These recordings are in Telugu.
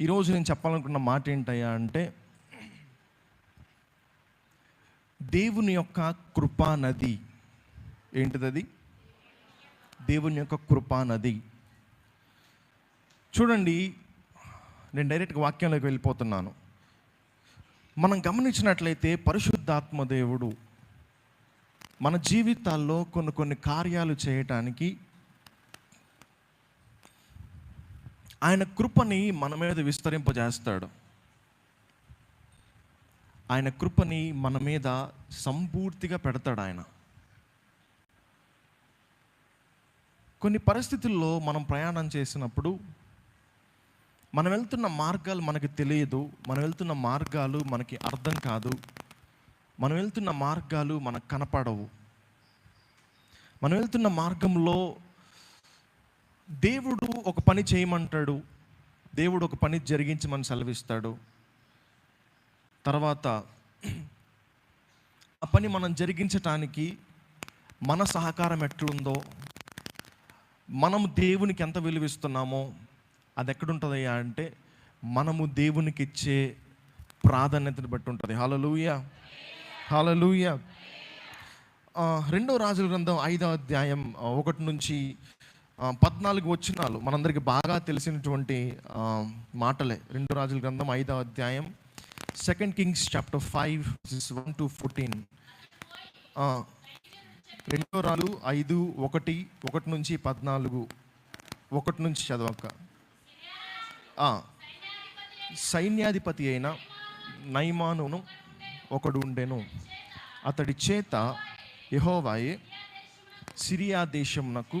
ఈరోజు నేను చెప్పాలనుకున్న మాట ఏంటయ్యా అంటే దేవుని యొక్క కృపా నది. ఏంటిది అది దేవుని యొక్క కృపా నది. చూడండి నేను డైరెక్ట్గా వాక్యంలోకి వెళ్ళిపోతున్నాను. మనం గమనించినట్లయితే పరిశుద్ధాత్మ దేవుడు మన జీవితాల్లో కొన్ని కొన్ని కార్యాలు చేయటానికి ఆయన కృపని మన మీద విస్తరింపజేస్తాడు. ఆయన కృపని మన మీద సంపూర్తిగా పెడతాడు ఆయన. కొన్ని పరిస్థితుల్లో మనం ప్రయాణం చేసినప్పుడు మనం వెళ్తున్న మార్గాలు మనకి తెలియదు మనం వెళ్తున్న మార్గాలు మనకి అర్థం కాదు మనం వెళ్తున్న మార్గాలు మనకు కనపడవు. మనం వెళ్తున్న మార్గంలో దేవుడు ఒక పని చేయమంటాడు దేవుడు ఒక పని జరిగించి మనం సెలవిస్తాడు. తర్వాత ఆ పని మనం జరిగించటానికి మన సహకారం ఎట్లుందో మనం దేవునికి ఎంత విలువిస్తున్నామో అది ఎక్కడుంటుందయ్యా అంటే మనము దేవునికి ఇచ్చే ప్రాధాన్యతను బట్టి ఉంటుంది. హలలుయ హాలలూయ రెండో రాజుల గ్రంథం ఐదో అధ్యాయం ఒకటి నుంచి పద్నాలుగు వచ్చినాలు మనందరికీ బాగా తెలిసినటువంటి మాటలే. రెండో రాజుల గ్రంథం ఐదో అధ్యాయం second Kings chapter five one to fourteen రెండో రాలు ఐదు ఒకటి ఒకటి నుంచి పద్నాలుగు ఒకటి నుంచి చదవక సైన్యాధిపతి అయిన నైమానును ఒకడు ఉండెను. అతడి చేత యహోవాయే సిరియా దేశమునకు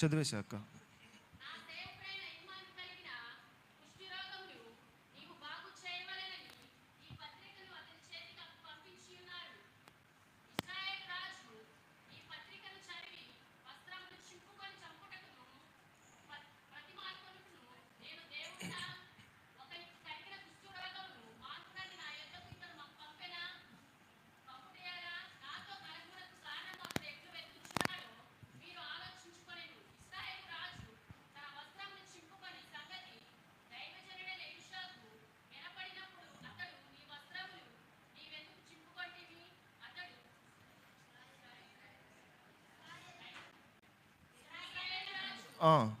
చదివేశాక. అని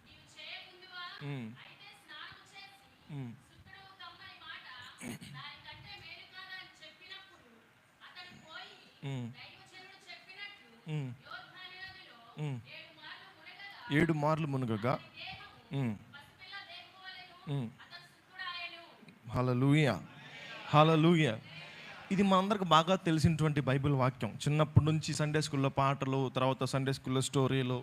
ఏడు మార్లు మునుగగా. దేహము ఉమ్, పసిపిల్ల దేహము హలలుయ హలలుయ ఇది మనందరికి బాగా తెలిసినటువంటి బైబిల్ వాక్యం. చిన్నప్పటి నుంచి సండే స్కూల్లో పాటలు తర్వాత సండే స్కూల్లో స్టోరీలు